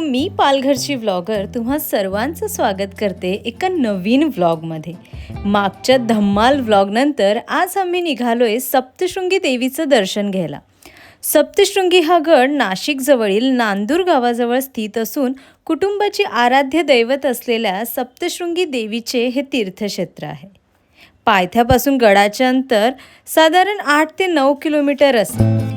मी पालघरची vlogger तुम्हा सर्वांचं स्वागत करते एका नवीन व्लॉगमध्ये मागच्या धम्माल व्लॉगनंतर आज आम्ही निघालोय सप्तशृंगी देवीचं दर्शन घ्यायला. सप्तशृंगी हा गड नाशिकजवळील नांदूर गावाजवळ स्थित असून कुटुंबाची आराध्य दैवत असलेल्या सप्तशृंगी देवीचे हे तीर्थक्षेत्र आहे. पायथ्यापासून गडाचे अंतर साधारण आठ ते नऊ किलोमीटर असेल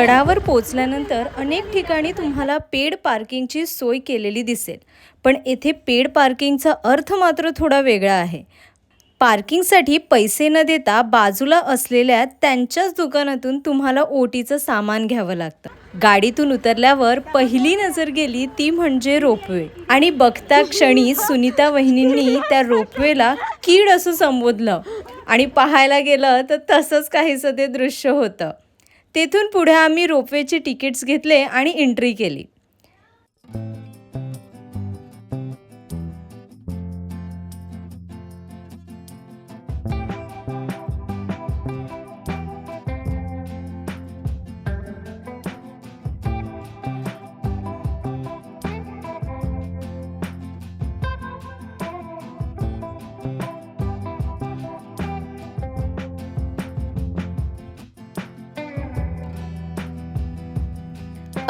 गडावर पोचल्यानंतर अनेक ठिकाणी तुम्हाला पेड पार्किंगची सोय केलेली दिसेल. पण येथे पेड पार्किंगचा अर्थ मात्र थोडा वेगळा आहे. पार्किंगसाठी पैसे न देता बाजूला असलेल्या त्यांच्याच दुकानातून तुम्हाला ओटीचं सामान घ्यावं लागतं. गाडीतून उतरल्यावर पहिली नजर गेली ती म्हणजे रोपवे. आणि बघता क्षणी सुनीता वहिनींनी त्या रोपवेला कीड असं संबोधलं. आणि पाहायला गेलं तर तसंच काहीसं ते दृश्य होतं. तेथून पुढे आम्ही रोपवेचे तिकीट्स घेतले आणि एंट्री केली.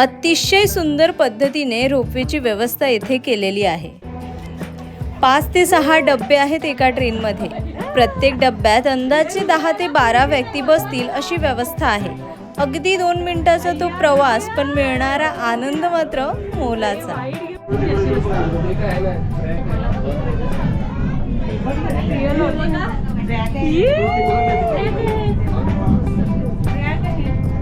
अतिशय सुंदर पद्धतीने रोपवेची व्यवस्था येथे केलेली आहे. पाच ते सहा डबे आहेत एका ट्रेनमध्ये. प्रत्येक डब्यात अंदाजे दहा ते बारा व्यक्ती बसतील अशी व्यवस्था आहे. अगदी दोन मिनिटाचा तो प्रवास पण मिळणारा आनंद मात्र मोलाचा.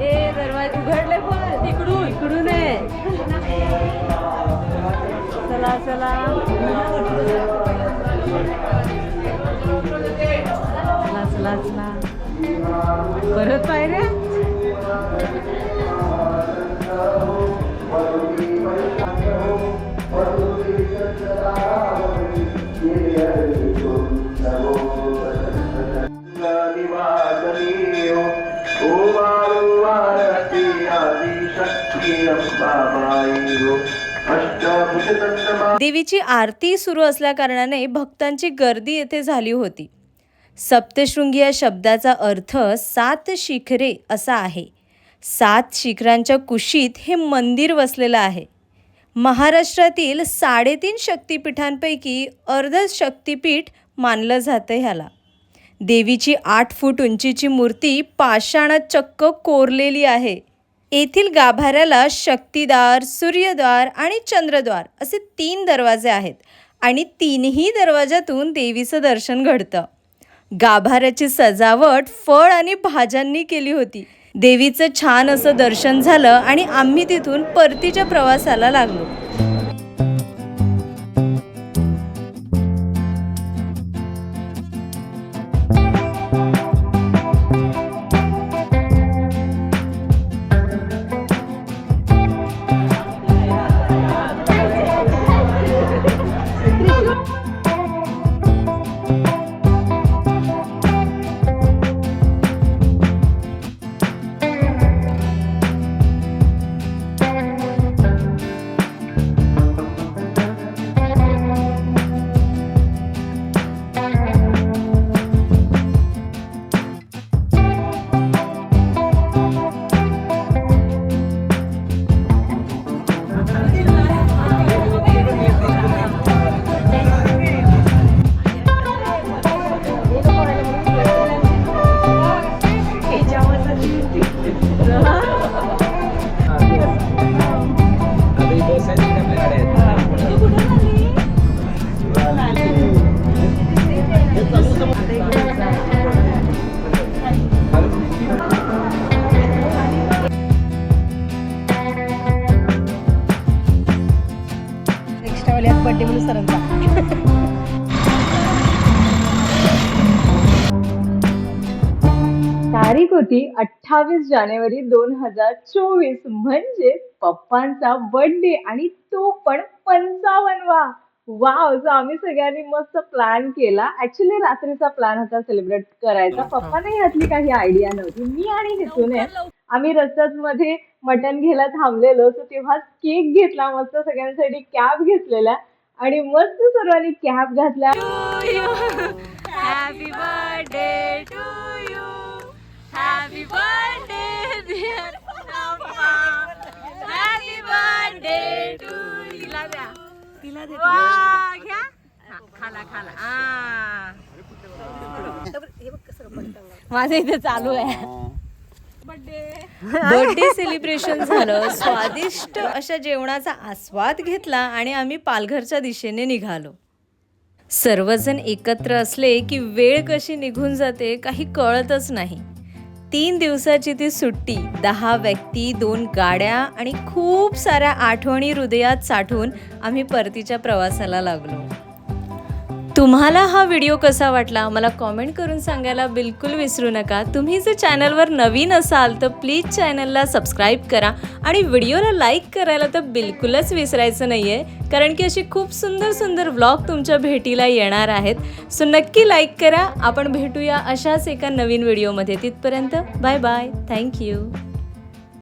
ए दरवाजे उघडले पण. तिकडून इकडून आहे चला चला. चला चला चला. परत पायऱ्या देवीची आरती सुरू असल्या कारणाने भक्तांची गर्दी येथे झाली होती. सप्तशृंगी या शब्दाचा अर्थ सात शिखरे असा आहे. सात शिखरांच्या कुशीत हे मंदिर वसलेलं आहे. महाराष्ट्रातील साडेतीन शक्तिपीठांपैकी अर्ध शक्तिपीठ मानलं जातं ह्याला. देवीची आठ फूट उंचीची मूर्ती पाषाणात चक्क कोरलेली आहे. येथील गाभाऱ्याला शक्तिद्वार सूर्यद्वार आणि चंद्रद्वार असे तीन दरवाजे आहेत आणि तीनही दरवाजातून देवीचं दर्शन घडतं. गाभाऱ्याची सजावट फळ आणि भाज्यांनी केली होती. देवीचं छान असं दर्शन झालं आणि आम्ही तिथून परतीच्या प्रवासाला लागलो. सरांचा. तारीख होती अठ्ठावीस जानेवारी दोन हजार चोवीस. म्हणजे पप्पांचा बर्थडे आणि तो पण पंचावन्नवा. वाव सो आम्ही सगळ्यांनी मस्त प्लॅन केला. ऍक्च्युली रात्रीचा प्लॅन होता सेलिब्रेट करायचा. पप्पांना यातली काही आयडिया नव्हती. मी आणि हितूने आम्ही रस्त्यात मध्ये मटण घ्यायला थांबलेलो. सो तेव्हा केक घेतला. मस्त सगळ्यांसाठी कॅब घेतलेल्या. आणि मस्त सर्वांनी कॅब घातल्या happy birthday to you happy birthday dear happy birthday to तिला द्या. तिला द्या घ्या. खाला खाला. आ. माझं इथे चालू आहे. बर्थडे सेलिब्रेशन झालं स्वादिष्ट अशा जेवणाचा आस्वाद घेतला आणि आम्ही पालघरच्या दिशेने निघालो. सर्वजण एकत्र असले की वेळ कशी निघून जाते काही कळतच नाही. तीन दिवसाची ती सुट्टी दहा व्यक्ती दोन गाड्या आणि खूप साऱ्या आठवणी हृदयात साठवून आम्ही परतीच्या प्रवासाला लागलो. तुम्हाला हा व्हिडिओ कसा वाटला? मला कॉमेंट करून सांगायला बिलकुल विसरू नका. तुम्ही जर चॅनलवर नवीन असाल तर प्लीज चॅनलला सबस्क्राईब करा आणि व्हिडिओला लाईक करायला तर बिलकुलच विसरायचं नाही आहे कारण की अशी खूप सुंदर सुंदर व्लॉग तुमच्या भेटीला येणार आहेत. सो नक्की लाईक करा. आपण भेटूया अशाच एका नवीन व्हिडिओमध्ये तिथपर्यंत बाय बाय थँक्यू